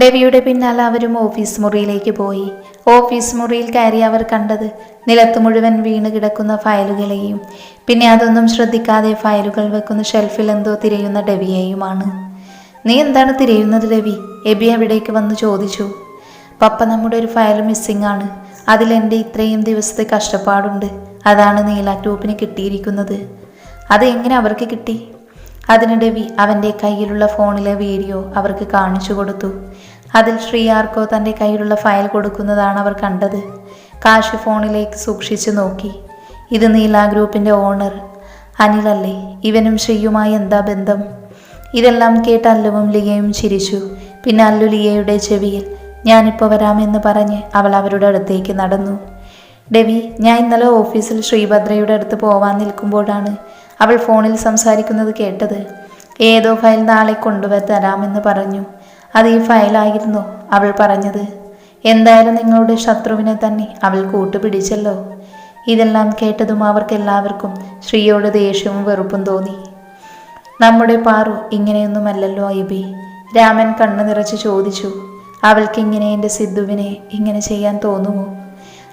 ഡെവിയുടെ പിന്നാലെ അവരും ഓഫീസ് മുറിയിലേക്ക് പോയി. ഓഫീസ് മുറിയിൽ കയറി അവർ കണ്ടത് നിലത്ത് മുഴുവൻ വീണ് കിടക്കുന്ന ഫയലുകളെയും പിന്നെ അതൊന്നും ശ്രദ്ധിക്കാതെ ഫയലുകൾ വെക്കുന്ന ഷെൽഫിൽ എന്തോ തിരയുന്ന ഡെവിയെയുമാണ് നീ എന്താണ് തിരയുന്നത് രവി? എബി അവിടേക്ക് വന്ന് ചോദിച്ചു. പപ്പ നമ്മുടെ ഒരു ഫയൽ മിസ്സിംഗ് ആണ്. അതിലെന്റെ ഇത്രയും ദിവസത്തെ കഷ്ടപ്പാടുണ്ട്. അതാണ് നീല ഗ്രൂപ്പിന് കിട്ടിയിരിക്കുന്നത്. അത് എങ്ങനെ അവർക്ക് കിട്ടി? അതിന് വി അവന്റെ കയ്യിലുള്ള ഫോണിലെ വീഡിയോ അവർക്ക് കാണിച്ചു കൊടുത്തു. അതിൽ ശ്രീ ആർക്കോ തന്റെ കയ്യിലുള്ള ഫയൽ കൊടുക്കുന്നതാണ് അവർ കണ്ടത്. കാശി ഫോണിലേക്ക് സൂക്ഷിച്ചു നോക്കി. ഇത് നീല ഗ്രൂപ്പിന്റെ ഓണർ. അനിലല്ലേ ഇവനും ശ്രീയുമായി എന്താ ബന്ധം? ഇതെല്ലാം കേട്ട് അല്ലുവും ലിയയും ചിരിച്ചു. പിന്നെ അല്ലു ലിയയുടെ ചെവിയിൽ ഞാനിപ്പോൾ വരാമെന്ന് പറഞ്ഞ് അവൾ അവരുടെ അടുത്തേക്ക് നടന്നു. ഡെവി ഞാൻ ഇന്നലെ ഓഫീസിൽ ശ്രീഭദ്രയുടെ അടുത്ത് പോവാൻ നിൽക്കുമ്പോഴാണ് അവൾ ഫോണിൽ സംസാരിക്കുന്നത് കേട്ടത്. ഏതോ ഫയൽ നാളെ കൊണ്ടുവരാമെന്ന് പറഞ്ഞു. അത് ഈ ഫയലായിരുന്നു അവൾ പറഞ്ഞത്. എന്തായാലും നിങ്ങളുടെ ശത്രുവിനെ തന്നെ അവൾ കൂട്ടുപിടിച്ചല്ലോ. ഇതെല്ലാം കേട്ടതും അവർക്കെല്ലാവർക്കും ശ്രീയോട് ദേഷ്യവും വെറുപ്പും തോന്നി. നമ്മുടെ പാറു ഇങ്ങനെയൊന്നുമല്ലല്ലോ ഐബി. രാമൻ കണ്ണു നിറച്ച് ചോദിച്ചു. അവൾക്ക് ഇങ്ങനെ എന്റെ സിദ്ധുവിനെ ഇങ്ങനെ ചെയ്യാൻ തോന്നുമോ?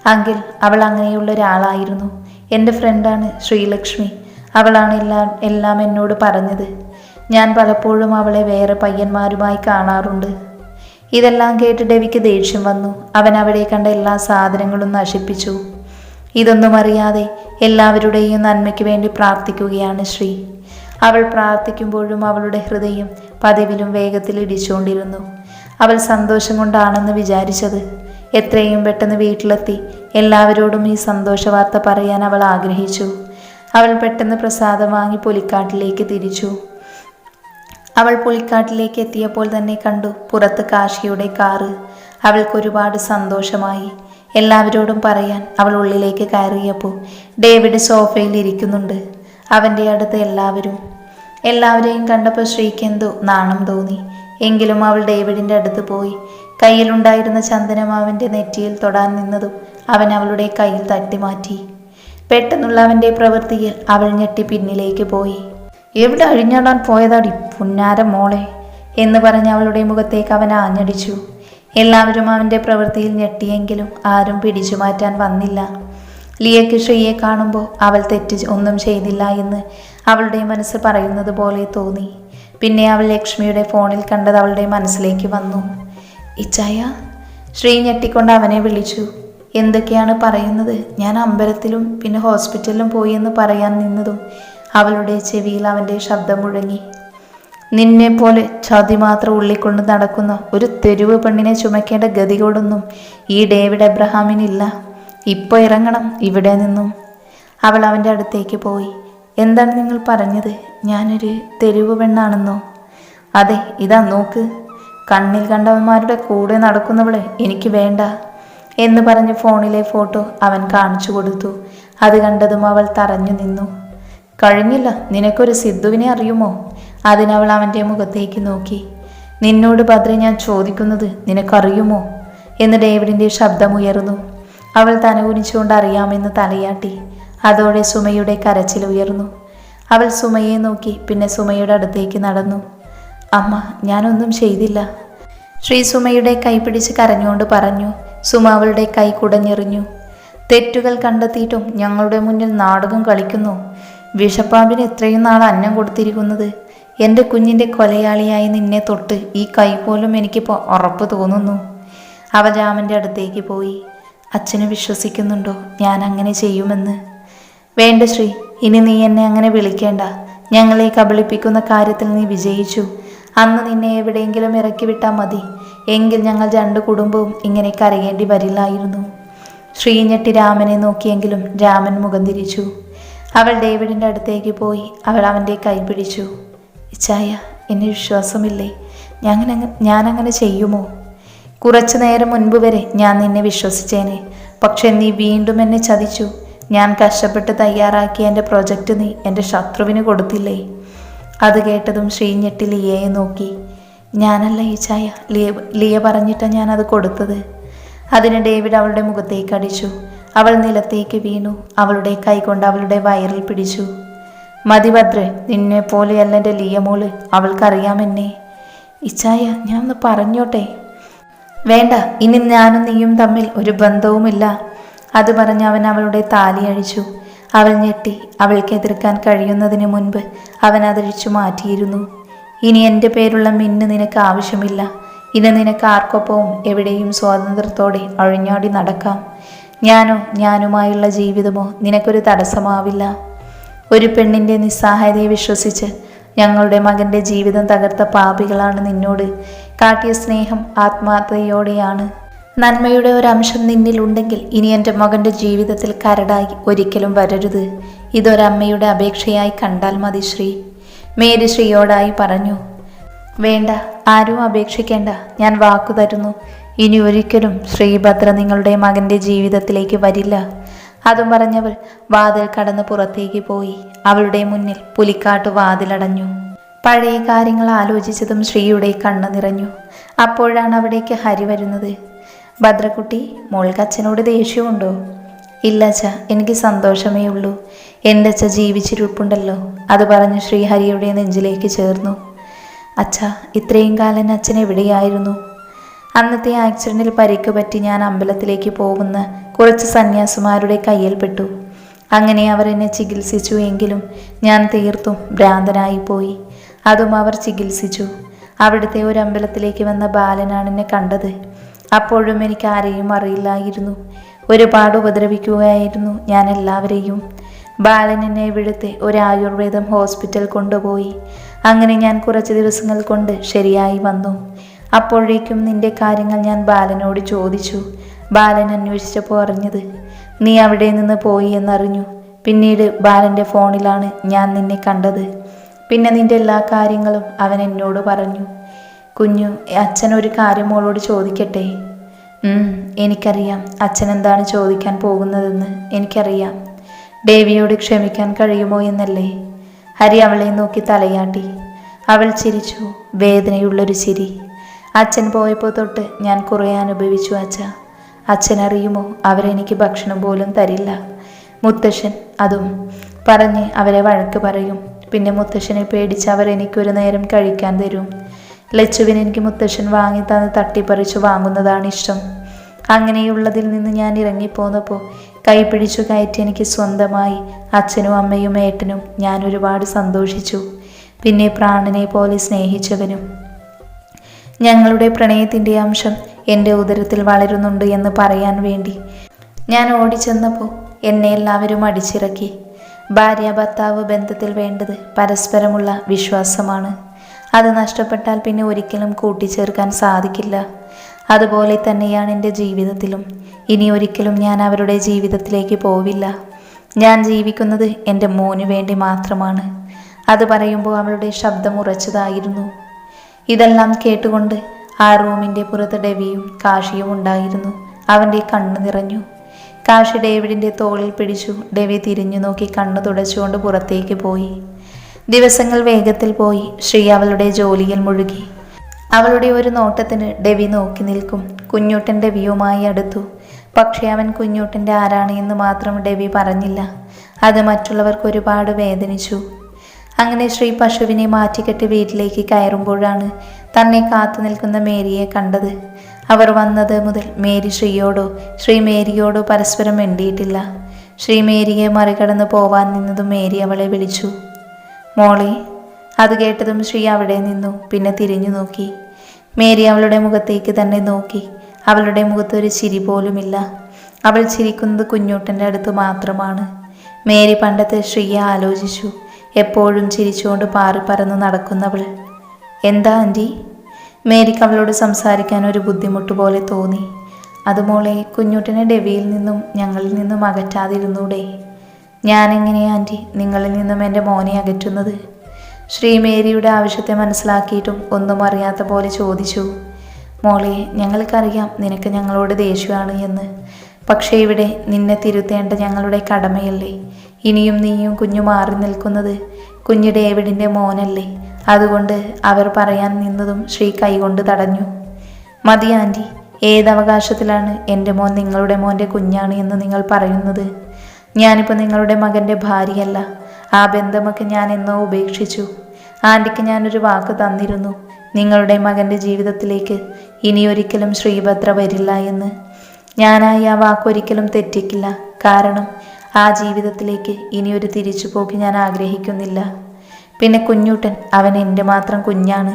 അങ്കിൽ അവൾ അങ്ങനെയുള്ള ഒരാളായിരുന്നു. എന്റെ ഫ്രണ്ടാണ് ശ്രീലക്ഷ്മി. അവളാണ് എല്ലാം എല്ലാം എന്നോട് പറഞ്ഞത്. ഞാൻ പലപ്പോഴും അവളെ വേറെ പയ്യന്മാരുമായി കാണാറുണ്ട്. ഇതെല്ലാം കേട്ട് ഡെവിക്ക് ദേഷ്യം വന്നു. അവൻ അവിടെ കണ്ട എല്ലാ സാധനങ്ങളും നശിപ്പിച്ചു. ഇതൊന്നും അറിയാതെ എല്ലാവരുടെയും നന്മയ്ക്ക് വേണ്ടി പ്രാർത്ഥിക്കുകയാണ് ശ്രീ. അവൾ പ്രാർത്ഥിക്കുമ്പോഴും അവളുടെ ഹൃദയം പതിവിലും വേഗത്തിൽ ഇടിച്ചുകൊണ്ടിരുന്നു. അവൾ സന്തോഷം കൊണ്ടാണെന്ന് വിചാരിച്ചത്. എത്രയും പെട്ടെന്ന് വീട്ടിലെത്തി എല്ലാവരോടും ഈ സന്തോഷവാർത്ത പറയാൻ അവൾ ആഗ്രഹിച്ചു. അവൾ പെട്ടെന്ന് പ്രസാദം വാങ്ങി പുലിക്കാട്ടിലേക്ക് തിരിച്ചു. അവൾ പുലിക്കാട്ടിലേക്ക് എത്തിയപ്പോൾ തന്നെ കണ്ടു പുറത്ത് കാശിയുടെ കാറ്. അവൾക്ക് ഒരുപാട് സന്തോഷമായി. എല്ലാവരോടും പറയാൻ അവൾ ഉള്ളിലേക്ക് കയറിയപ്പോൾ ഡേവിഡ് സോഫയിൽ ഇരിക്കുന്നുണ്ട്. അവന്റെ അടുത്ത് എല്ലാവരും എല്ലാവരെയും കണ്ടപ്പോൾ ശ്രീക്ക് എന്തോ നാണം തോന്നി. എങ്കിലും അവൾ ഡേവിഡിന്റെ അടുത്ത് പോയി. കയ്യിലുണ്ടായിരുന്ന ചന്ദനം അവന്റെ നെറ്റിയിൽ തൊടാൻ നിന്നതും അവൻ അവളുടെ കയ്യിൽ തട്ടിമാറ്റി. പെട്ടെന്നുള്ള അവന്റെ പ്രവൃത്തിയിൽ അവൾ ഞെട്ടി പിന്നിലേക്ക് പോയി. എവിടെ അഴിഞ്ഞാടാൻ പോയതാടി പുന്നാര മോളെ? എന്ന് പറഞ്ഞ് അവളുടെ മുഖത്തേക്ക് അവൻ ആഞ്ഞടിച്ചു. എല്ലാവരും അവന്റെ പ്രവൃത്തിയിൽ ഞെട്ടിയെങ്കിലും ആരും പിടിച്ചു മാറ്റാൻ വന്നില്ല. ലിയയ്ക്ക് ശ്രീയെ കാണുമ്പോൾ അവൾ തെറ്റ് ഒന്നും ചെയ്തില്ല എന്ന് അവളുടെ മനസ്സ് പറയുന്നത് പോലെ തോന്നി. പിന്നെ അവൾ ലക്ഷ്മിയുടെ ഫോണിൽ കണ്ടത് അവളുടെ മനസ്സിലേക്ക് വന്നു. ഇച്ചായ? ശ്രീ ഞെട്ടിക്കൊണ്ട് അവനെ വിളിച്ചു. എന്തൊക്കെയാണ് പറയുന്നത്? ഞാൻ അമ്പലത്തിലും പിന്നെ ഹോസ്പിറ്റലിലും പോയി എന്ന് പറയാൻ നിന്നതും അവളുടെ ചെവിയിൽ അവന്റെ ശബ്ദം മുഴങ്ങി. നിന്നെ പോലെ ചതി മാത്രം ഉള്ളിക്കൊണ്ട് നടക്കുന്ന ഒരു തെരുവ് പെണ്ണിനെ ചുമക്കേണ്ട ഗതികോടൊന്നും ഈ ഡേവിഡ് എബ്രഹാമിനില്ല ഇപ്പോൾ ഇറങ്ങണം ഇവിടെ നിന്നും. അവൾ അവന്റെ അടുത്തേക്ക് പോയി. എന്താണ് നിങ്ങൾ പറഞ്ഞത്? ഞാനൊരു തെരുവ് പെണ്ണാണെന്നോ? അതെ ഇതാ നോക്ക്. കണ്ണിൽ കണ്ടവന്മാരുടെ കൂടെ നടക്കുന്നവളെ എനിക്ക് വേണ്ട. എന്ന് പറഞ്ഞ് ഫോണിലെ ഫോട്ടോ അവൻ കാണിച്ചു കൊടുത്തു. അത് കണ്ടതും അവൾ തറഞ്ഞു നിന്നു. കഴിഞ്ഞില്ല നിനക്കൊരു സിദ്ധുവിനെ അറിയുമോ? അതിനവൾ അവന്റെ മുഖത്തേക്ക് നോക്കി. നിന്നോട് ഭദ്ര ഞാൻ ചോദിക്കുന്നത് നിനക്കറിയുമോ? എന്ന് ഡേവിഡിന്റെ ശബ്ദമുയർന്നു അവൾ തനകുനിച്ചുകൊണ്ട് അറിയാമെന്ന് തലയാട്ടി. അതോടെ സുമയുടെ കരച്ചിൽ ഉയർന്നു. അവൾ സുമയെ നോക്കി പിന്നെ സുമയുടെ അടുത്തേക്ക് നടന്നു. അമ്മ ഞാനൊന്നും ചെയ്തില്ല. ശ്രീ സുമയുടെ കൈ പിടിച്ച് കരഞ്ഞുകൊണ്ട് പറഞ്ഞു സുമ അവളുടെ കൈ കുടഞ്ഞെറിഞ്ഞു. തെറ്റുകൾ കണ്ടെത്തിയിട്ടും ഞങ്ങളുടെ മുന്നിൽ നാടകം കളിക്കുന്നു. വിഷപ്പാമ്പിന് എത്രയും നാൾ അന്നം കൊടുത്തിരിക്കുന്നത്? എന്റെ കുഞ്ഞിന്റെ കൊലയാളിയായി നിന്നെ തൊട്ട് ഈ കൈ പോലും എനിക്കിപ്പോൾ ഉറപ്പ് തോന്നുന്നു. അവൻ രാമന്റെ അടുത്തേക്ക് പോയി. അച്ഛന് വിശ്വസിക്കുന്നുണ്ടോ? ഞാൻ അങ്ങനെ ചെയ്യുമെന്ന്. വേണ്ട ശ്രീ ഇനി നീ എന്നെ അങ്ങനെ വിളിക്കേണ്ട. ഞങ്ങളെ കബളിപ്പിക്കുന്ന കാര്യത്തിൽ നീ വിജയിച്ചു. അന്ന് നിന്നെ എവിടെയെങ്കിലും ഇറക്കി വിട്ടാൽ മതി. എങ്കിൽ ഞങ്ങൾ രണ്ട് കുടുംബവും ഇങ്ങനെ കരയേണ്ടി വരില്ലായിരുന്നു. ശ്രീഞ്ഞെട്ടി രാമനെ നോക്കിയെങ്കിലും രാമൻ മുഖം തിരിച്ചു. അവൾ ഡേവിഡിന്റെ അടുത്തേക്ക് പോയി അവൾ അവന്റെ കൈ പിടിച്ചു. ഇച്ചായ എന്നെ വിശ്വാസമില്ലേ? ഞാൻ ഞാനങ്ങനെ ചെയ്യുമോ? കുറച്ചു നേരം മുൻപ് വരെ ഞാൻ നിന്നെ വിശ്വസിച്ചേനെ. പക്ഷെ നീ വീണ്ടും എന്നെ ചതിച്ചു. ഞാൻ കഷ്ടപ്പെട്ട് തയ്യാറാക്കിയ എന്റെ പ്രൊജക്റ്റ് നീ എന്റെ ശത്രുവിന് കൊടുത്തില്ലേ? അത് കേട്ടതും ശ്രീഞ്ഞെട്ടി ഇയെ നോക്കി. ഞാനല്ല ഈ ചായ. ലിയ ലിയ പറഞ്ഞിട്ടാണ് ഞാനത് കൊടുത്തത്. അതിന് ഡേവിഡ് അവളുടെ മുഖത്തേക്ക് അടിച്ചു. അവൾ നിലത്തേക്ക് വീണു. അവളുടെ കൈകൊണ്ട് അവളുടെ വയറിൽ പിടിച്ചു. മതിഭദ്രെ നിന്നെ പോലെയല്ല എന്റെ ലിയമോൾ അവൾക്കറിയാമെന്നെ. ഇച്ചായ ഞാൻ ഒന്ന് പറഞ്ഞോട്ടെ? വേണ്ട ഇനി ഞാനും നീയും തമ്മിൽ ഒരു ബന്ധവുമില്ല. അത് പറഞ്ഞ് അവൻ അവളുടെ താലി അഴിച്ചു. അവൾ ഞെട്ടി. അവൾക്ക് എതിർക്കാൻ കഴിയുന്നതിന് മുൻപ് അവൻ അതഴിച്ചു മാറ്റിയിരുന്നു. ഇനി എന്റെ പേരുള്ള മിന്ന് നിനക്ക് ആവശ്യമില്ല. ഇനി നിനക്ക് ആർക്കൊപ്പവും എവിടെയും സ്വാതന്ത്ര്യത്തോടെ അഴിഞ്ഞാടി നടക്കാം. ഞാനോ ഞാനുമായുള്ള ജീവിതമോ നിനക്കൊരു തടസ്സമാവില്ല. ഒരു പെണ്ണിന്റെ നിസ്സഹായതയെ വിശ്വസിച്ച് ഞങ്ങളുടെ മകന്റെ ജീവിതം തകർത്ത പാപികളാണ് നിന്നോട്. കാട്ടിയ സ്നേഹം ആത്മാർത്ഥതയോടെയാണ്. നന്മയുടെ ഒരംശം നിന്നിലുണ്ടെങ്കിൽ ഇനി എന്റെ മകന്റെ ജീവിതത്തിൽ കരടായി ഒരിക്കലും വരരുത്. ഇതൊരമ്മയുടെ അപേക്ഷയായി കണ്ടാൽ മതി ശ്രീ. മേരി ശ്രീയോടായി പറഞ്ഞു വേണ്ട ആരും അപേക്ഷിക്കേണ്ട. ഞാൻ വാക്കു തരുന്നു. ഇനി ഒരിക്കലും ശ്രീഭദ്ര നിങ്ങളുടെ മകന്റെ ജീവിതത്തിലേക്ക് വരില്ല. അതും പറഞ്ഞവൾ വാതിൽ കടന്ന് പുറത്തേക്ക് പോയി. അവളുടെ മുന്നിൽ പുലിക്കാട്ട് വാതിലടഞ്ഞു. പഴയ കാര്യങ്ങൾ ആലോചിച്ചതും ശ്രീയുടെ കണ്ണ് നിറഞ്ഞു. അപ്പോഴാണ് അവിടേക്ക് ഹരി വരുന്നത്. ഭദ്രക്കുട്ടി മോൾക്ക് അച്ഛനോട് ദേഷ്യമുണ്ടോ? ഇല്ല അച്ഛ എനിക്ക് സന്തോഷമേ ഉള്ളൂ. എന്റെ അച്ഛ ജീവിച്ചിരിപ്പുണ്ടല്ലോ. അത് പറഞ്ഞ് ശ്രീഹരിയുടെ നെഞ്ചിലേക്ക് ചേർന്നു. അച്ഛ ഇത്രയും കാലം അച്ഛൻ എവിടെയായിരുന്നു? അന്നത്തെ ആക്സിഡന്റിൽ പരിക്ക് പറ്റി ഞാൻ അമ്പലത്തിലേക്ക് പോകുന്ന കുറച്ച് സന്യാസിമാരുടെ കയ്യിൽപ്പെട്ടു. അങ്ങനെ അവർ എന്നെ ചികിത്സിച്ചു എങ്കിലും ഞാൻ തീർത്തും ഭ്രാന്തനായി പോയി അതും അവർ ചികിത്സിച്ചു. അവിടുത്തെ ഒരു അമ്പലത്തിലേക്ക് വന്ന ബാലനാണ് എന്നെ കണ്ടത്. അപ്പോഴും എനിക്ക് ആരെയും അറിയില്ലായിരുന്നു. ഒരുപാട് ഉപദ്രവിക്കുകയായിരുന്നു ഞാൻ എല്ലാവരെയും. ബാലൻ എന്നെ ഇവിടുത്തെ ഒരു ആയുർവേദം ഹോസ്പിറ്റൽ കൊണ്ടുപോയി. അങ്ങനെ ഞാൻ കുറച്ച് ദിവസങ്ങൾ കൊണ്ട് ശരിയായി വന്നു. അപ്പോഴേക്കും നിന്റെ കാര്യങ്ങൾ ഞാൻ ബാലനോട് ചോദിച്ചു. ബാലൻ അന്വേഷിച്ചപ്പോൾ അറിഞ്ഞത് നീ അവിടെ നിന്ന് പോയി എന്നറിഞ്ഞു. പിന്നീട് ബാലന്റെ ഫോണിലാണ് ഞാൻ നിന്നെ കണ്ടത്. പിന്നെ നിന്റെ എല്ലാ കാര്യങ്ങളും അവൻ എന്നോട് പറഞ്ഞു. കുഞ്ഞു അച്ഛൻ ഒരു കാര്യം മോളോട് ചോദിക്കട്ടെ? എനിക്കറിയാം അച്ഛൻ എന്താണ് ചോദിക്കാൻ പോകുന്നതെന്ന് എനിക്കറിയാം. ദേവിയോട് ക്ഷമിക്കാൻ കഴിയുമോ എന്നല്ലേ? ഹരി അവളെ നോക്കി തലയാട്ടി. അവൾ ചിരിച്ചു. വേദനയുള്ളൊരു ചിരി. അച്ഛൻ പോയപ്പോൾ തൊട്ട് ഞാൻ കുറേ അനുഭവിച്ചു അച്ഛ. അച്ഛൻ അറിയുമോ അവരെനിക്ക് ഭക്ഷണം പോലും തരില്ല. മുത്തശ്ശൻ അതും പറഞ്ഞ് അവരെ വഴക്ക് പറയും. പിന്നെ മുത്തശ്ശനെ പേടിച്ച് അവർ എനിക്കൊരു നേരം കഴിക്കാൻ തരും. ലച്ചുവിന് എനിക്ക് മുത്തശ്ശൻ വാങ്ങി തന്ന് തട്ടിപ്പറിച്ചു വാങ്ങുന്നതാണ് ഇഷ്ടം. അങ്ങനെയുള്ളതിൽ നിന്ന് ഞാൻ ഇറങ്ങിപ്പോന്നപ്പോൾ കൈപിടിച്ചു കയറ്റി എനിക്ക് സ്വന്തമായി അച്ഛനും അമ്മയും ഏട്ടനും ഞാൻ ഒരുപാട് സന്തോഷിച്ചു. പിന്നെ പ്രാണനെ പോലെ സ്നേഹിച്ചവനും. ഞങ്ങളുടെ പ്രണയത്തിന്റെ അംശം എന്റെ ഉദരത്തിൽ വളരുന്നുണ്ട് എന്ന് പറയാൻ വേണ്ടി ഞാൻ ഓടിച്ചെന്നപ്പോൾ എന്നെ എല്ലാവരും അടിച്ചിറക്കി. ഭാര്യ ഭർത്താവ് ബന്ധത്തിൽ വേണ്ടത് പരസ്പരമുള്ള വിശ്വാസമാണ്. അത് നഷ്ടപ്പെട്ടാൽ പിന്നെ ഒരിക്കലും കൂട്ടിച്ചേർക്കാൻ സാധിക്കില്ല. അതുപോലെ തന്നെയാണ് എന്റെ ജീവിതത്തിലും. ഇനി ഒരിക്കലും ഞാൻ അവരുടെ ജീവിതത്തിലേക്ക് പോവില്ല. ഞാൻ ജീവിക്കുന്നത് എന്റെ മോന് വേണ്ടി മാത്രമാണ്. അത് പറയുമ്പോൾ അവളുടെ ശബ്ദം ഉറച്ചതായിരുന്നു. ഇതെല്ലാം കേട്ടുകൊണ്ട് ആ റൂമിന്റെ പുറത്ത് ഡെവിയും കാശിയും ഉണ്ടായിരുന്നു. അവന്റെ കണ്ണ് നിറഞ്ഞു. കാശി ഡേവിഡിന്റെ തോളിൽ പിടിച്ചു ഡെവി തിരിഞ്ഞു നോക്കി കണ്ണു തുടച്ചുകൊണ്ട് പുറത്തേക്ക് പോയി. ദിവസങ്ങൾ വേഗത്തിൽ പോയി ശ്രീ അവളുടെ ജോലിയിൽ മുഴുകി. അവളുടെ ഒരു നോട്ടത്തിന് ഡെവി നോക്കി നിൽക്കും. കുഞ്ഞൂട്ടൻ ഡെവിയുമായി അടുത്തു. പക്ഷേ അവൻ കുഞ്ഞൂട്ടന്റെ ആരാണ് എന്ന് മാത്രം ഡെവി പറഞ്ഞില്ല. അത് മറ്റുള്ളവർക്ക് ഒരുപാട് വേദനിച്ചു. അങ്ങനെ ശ്രീ പശുവിനെ മാറ്റിക്കെട്ടി വീട്ടിലേക്ക് കയറുമ്പോഴാണ് തന്നെ കാത്തു നിൽക്കുന്ന മേരിയെ കണ്ടത്. അവർ വന്നത് മുതൽ മേരി ശ്രീയോടോ ശ്രീ മേരിയോടോ പരസ്പരം മിണ്ടിയിട്ടില്ല. ശ്രീ മേരിയെ മറികടന്ന് പോവാൻ നിന്നതും മേരി അവളെ വിളിച്ചു. മോളെ അത് കേട്ടതും ശ്രീ അവിടെ നിന്നു പിന്നെ തിരിഞ്ഞു നോക്കി. മേരി അവളുടെ മുഖത്തേക്ക് തന്നെ നോക്കി. അവളുടെ മുഖത്ത് ഒരു ചിരി പോലുമില്ല. അവൾ ചിരിക്കുന്നത് കുഞ്ഞൂട്ടന്റെ അടുത്ത് മാത്രമാണ്. മേരി പണ്ടത്തെ ശ്രീയെ ആലോചിച്ചു. എപ്പോഴും ചിരിച്ചുകൊണ്ട് പാറി പറന്ന് നടക്കുന്നവൾ. എന്താ ആന്റി മേരിക്ക് അവളോട് സംസാരിക്കാൻ ഒരു ബുദ്ധിമുട്ട് പോലെ തോന്നി. അതുമോളെ കുഞ്ഞൂട്ടനെ ഡെവിയിൽ നിന്നും ഞങ്ങളിൽ നിന്നും അകറ്റാതിരുന്നൂടെ? ഞാനെങ്ങനെയാ ആന്റി നിങ്ങളിൽ നിന്നും എന്റെ മോനെ അകറ്റുന്നത്? ശ്രീമേരിയുടെ ആവശ്യത്തെ മനസ്സിലാക്കിയിട്ടും ഒന്നും അറിയാത്ത പോലെ ചോദിച്ചു. മോളെ ഞങ്ങൾക്കറിയാം നിനക്ക് ഞങ്ങളോട് ദേഷ്യമാണ് എന്ന്. പക്ഷേ ഇവിടെ നിന്നെ തിരുത്തേണ്ട ഞങ്ങളുടെ കടമയല്ലേ? ഇനിയും നീയും കുഞ്ഞു മാറി നിൽക്കുന്നത് കുഞ്ഞ് ഡേവിഡിന്റെ മോനല്ലേ? അതുകൊണ്ട് അവർ പറയാൻ നിന്നതും ശ്രീ കൈകൊണ്ട് തടഞ്ഞു. മതി ആന്റി ഏതവകാശത്തിലാണ് എന്റെ മോൻ നിങ്ങളുടെ മോന്റെ കുഞ്ഞാണ് എന്ന് നിങ്ങൾ പറയുന്നത്? ഞാനിപ്പോൾ നിങ്ങളുടെ മകന്റെ ഭാര്യയല്ല. ആ ബന്ധമൊക്കെ ഞാൻ എന്നോ ഉപേക്ഷിച്ചു. ആന്റിക്ക് ഞാനൊരു വാക്ക് തന്നിരുന്നു. നിങ്ങളുടെ മകന്റെ ജീവിതത്തിലേക്ക് ഇനിയൊരിക്കലും ശ്രീഭദ്ര വരില്ല എന്ന്. ഞാനായി ആ വാക്കൊരിക്കലും തെറ്റിക്കില്ല. കാരണം ആ ജീവിതത്തിലേക്ക് ഇനിയൊരു തിരിച്ചുപോക്ക് ഞാൻ ആഗ്രഹിക്കുന്നില്ല. പിന്നെ കുഞ്ഞൂട്ടൻ അവൻ എന്റെ മാത്രം കുഞ്ഞാണ്.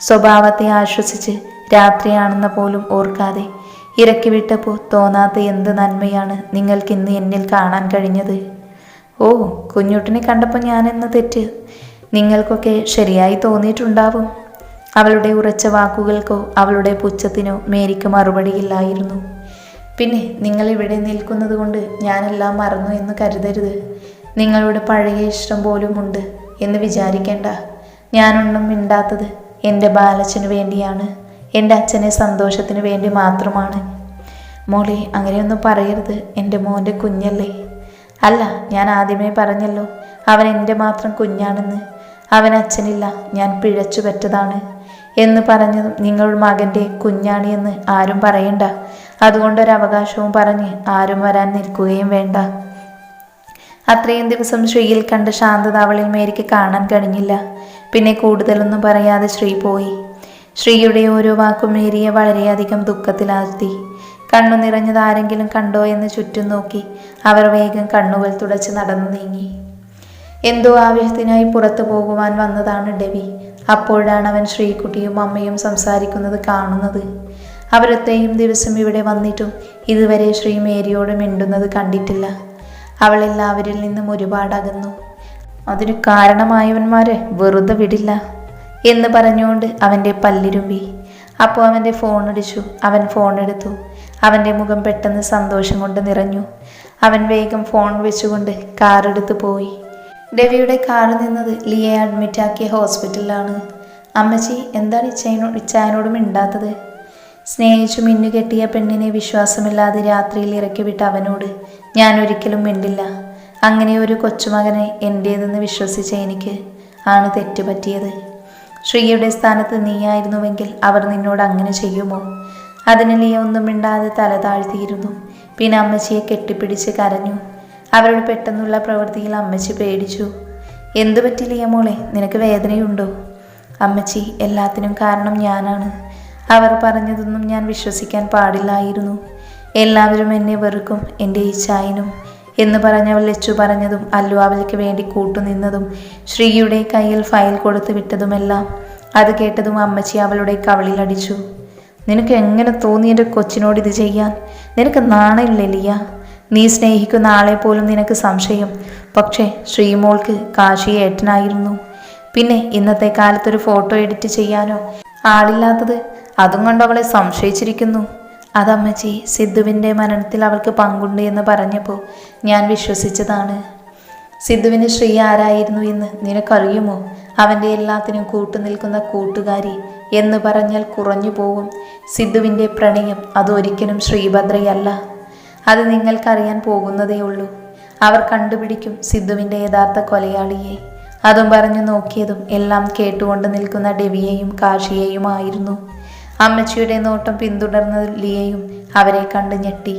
സ്വഭാവത്തെ ആശ്വസിച്ച് രാത്രിയാണെന്ന പോലും ഓർക്കാതെ ഇറക്കി വിട്ടപ്പോൾ തോന്നാത്ത എന്ത് നന്മയാണ് നിങ്ങൾക്കിന്ന് എന്നിൽ കാണാൻ കഴിഞ്ഞത്? ഓ കുഞ്ഞുട്ടിനെ കണ്ടപ്പോൾ ഞാനെന്ന് തെറ്റ്. നിങ്ങൾക്കൊക്കെ ശരിയായി തോന്നിയിട്ടുണ്ടാവും. അവളുടെ ഉറച്ച വാക്കുകൾക്കോ അവളുടെ പുച്ഛത്തിനോ മേരിക്ക് മറുപടിയില്ലായിരുന്നു. പിന്നെ നിങ്ങൾ ഇവിടെ നിൽക്കുന്നത് കൊണ്ട് ഞാനെല്ലാം മറന്നു എന്ന് കരുതരുത്. നിങ്ങളുടെ പഴയ ഇഷ്ടം പോലും ഉണ്ട് എന്ന് വിചാരിക്കേണ്ട. ഞാനൊന്നും മിണ്ടാത്തത് എന്റെ ബാലച്ചന് വേണ്ടിയാണ്. എന്റെ അച്ഛനെ സന്തോഷത്തിന് വേണ്ടി മാത്രമാണ്. മോളെ അങ്ങനെയൊന്നും പറയരുത്. എന്റെ മോന്റെ കുഞ്ഞല്ലേ. അല്ല ഞാൻ ആദ്യമേ പറഞ്ഞല്ലോ അവൻ എന്റെ മാത്രം കുഞ്ഞാണെന്ന്. അവൻ അച്ഛനില്ല ഞാൻ പിഴച്ചു പറ്റതാണ് എന്ന് പറഞ്ഞതും നിങ്ങൾ മകന്റെ കുഞ്ഞാണ് എന്ന് ആരും പറയണ്ട. അതുകൊണ്ടൊരവകാശവും പറഞ്ഞ് ആരും വരാൻ നിൽക്കുകയും വേണ്ട. അത്രയും ദിവസം ശ്രീയിൽ കണ്ട ശാന്തത അവളിൽ മേരിക്ക് കാണാൻ കഴിഞ്ഞില്ല. പിന്നെ കൂടുതലൊന്നും പറയാതെ ശ്രീ പോയി. ശ്രീയുടെ ഓരോ വാക്കും മേരിയെ വളരെയധികം ദുഃഖത്തിലാഴ്ത്തി. കണ്ണു നിറഞ്ഞത് ആരെങ്കിലും കണ്ടോ എന്ന് ചുറ്റും നോക്കി അവർ വേഗം കണ്ണുകൾ തുടച്ച് നടന്നു നീങ്ങി. എന്തോ ആവശ്യത്തിനായി പുറത്തു പോകുവാൻ വന്നതാണ് ഡെവി. അപ്പോഴാണ് അവൻ ശ്രീകുട്ടിയും അമ്മയും സംസാരിക്കുന്നത് കാണുന്നത്. അവരത്രയും ദിവസം ഇവിടെ വന്നിട്ടും ഇതുവരെ ശ്രീ മേരിയോട് മിണ്ടുന്നത് കണ്ടിട്ടില്ല. അവൾ എല്ലാവരിൽ നിന്നും ഒരുപാട് അകന്നു അതിന് കാരണമായവന്മാരെ വെറുതെ വിടില്ല. എന്ന് പറഞ്ഞുകൊണ്ട് അവന്റെ പല്ലിരുമ്പി. അപ്പോൾ അവന്റെ ഫോൺ അടിച്ചു അവൻ ഫോൺ എടുത്തു. അവന്റെ മുഖം പെട്ടെന്ന് സന്തോഷം കൊണ്ട് നിറഞ്ഞു. അവൻ വേഗം ഫോൺ വെച്ചുകൊണ്ട് കാർ എടുത്തു പോയി. രവിയുടെ കാറിൽ നിന്നത് ലിയെ അഡ്മിറ്റാക്കിയ ഹോസ്പിറ്റലിലാണ് അമ്മച്ചി എന്താണ് ഇച്ചായനോ ഇച്ചായനോടും മിണ്ടാത്തത്? സ്നേഹിച്ചു മിന്നുകെട്ടിയ പെണ്ണിനെ വിശ്വാസമില്ലാതെ രാത്രിയിൽ ഇറക്കി വിട്ട അവനോട് ഞാൻ ഒരിക്കലും മിണ്ടില്ല. അങ്ങനെ ഒരു കൊച്ചുമകനെ എന്റേതെന്ന് വിശ്വസിച്ച എനിക്ക് ആണ് തെറ്റുപറ്റിയത്. ശ്രീയുടെ സ്ഥാനത്ത് നീയായിരുന്നുവെങ്കിൽ അവർ നിന്നോട് അങ്ങനെ ചെയ്യുമോ? അതിന് നീ ഒന്നും മിണ്ടാതെ തല താഴ്ത്തിയിരുന്നു. പിന്നെ അമ്മച്ചിയെ കെട്ടിപ്പിടിച്ച് കരഞ്ഞു. അവരുടെ പെട്ടെന്നുള്ള പ്രവൃത്തിയിൽ അമ്മച്ചി പേടിച്ചു. എന്തു പറ്റില്ല മോളെ? നിനക്ക് വേദനയുണ്ടോ? അമ്മച്ചി എല്ലാത്തിനും കാരണം ഞാനാണ്. അവർ പറഞ്ഞതൊന്നും ഞാൻ വിശ്വസിക്കാൻ പാടില്ലായിരുന്നു. എല്ലാവരും എന്നെ വെറുക്കും എന്റെ ഈ ചായനും. എന്ന് പറഞ്ഞവൾ ലച്ചു പറഞ്ഞതും അല്ലു വേണ്ടി കൂട്ടുനിന്നതും ശ്രീയുടെ കയ്യിൽ ഫയൽ കൊടുത്തു വിട്ടതുമെല്ലാം അത് കേട്ടതും അമ്മച്ചി അവളുടെ കവളിലടിച്ചു നിനക്ക് എങ്ങനെ തോന്നി എന്റെ കൊച്ചിനോട് ഇത് ചെയ്യാൻ? നിനക്ക് നാണയില്ല ലിയ? നീ സ്നേഹിക്കുന്ന ആളെ പോലും നിനക്ക് സംശയം. പക്ഷേ ശ്രീമോൾക്ക് കാശി ഏട്ടനായിരുന്നു. പിന്നെ ഇന്നത്തെ കാലത്തൊരു ഫോട്ടോ എഡിറ്റ് ചെയ്യാനോ ആളില്ലാത്തത്? അതും കൊണ്ട് അവളെ സംശയിച്ചിരിക്കുന്നു. അതമ്മച്ചി സിദ്ധുവിന്റെ മരണത്തിൽ അവൾക്ക് പങ്കുണ്ട് എന്ന് പറഞ്ഞപ്പോൾ ഞാൻ വിശ്വസിച്ചതാണ്. സിദ്ധുവിന് ശ്രീ ആരായിരുന്നു എന്ന് നിനക്കറിയുമോ? അവന്റെ എല്ലാത്തിനും കൂട്ടുനിൽക്കുന്ന കൂട്ടുകാരി എന്ന് പറഞ്ഞാൽ കുറഞ്ഞു പോകും. സിദ്ധുവിന്റെ പ്രണയം അതൊരിക്കലും ശ്രീഭദ്രയല്ല. അത് നിങ്ങൾക്കറിയാൻ പോകുന്നതേ ഉള്ളൂ. അവർ കണ്ടുപിടിക്കും സിദ്ധുവിന്റെ യഥാർത്ഥ കൊലയാളിയെ. അതും പറഞ്ഞു നോക്കിയതും എല്ലാം കേട്ടുകൊണ്ട് നിൽക്കുന്ന ഡെവിയെയും കാശിയെയുമായിരുന്നു അമ്മച്ചിയുടെ നോട്ടം പിന്തുടർന്ന ലിയയും അവരെ കണ്ട് ഞെട്ടി.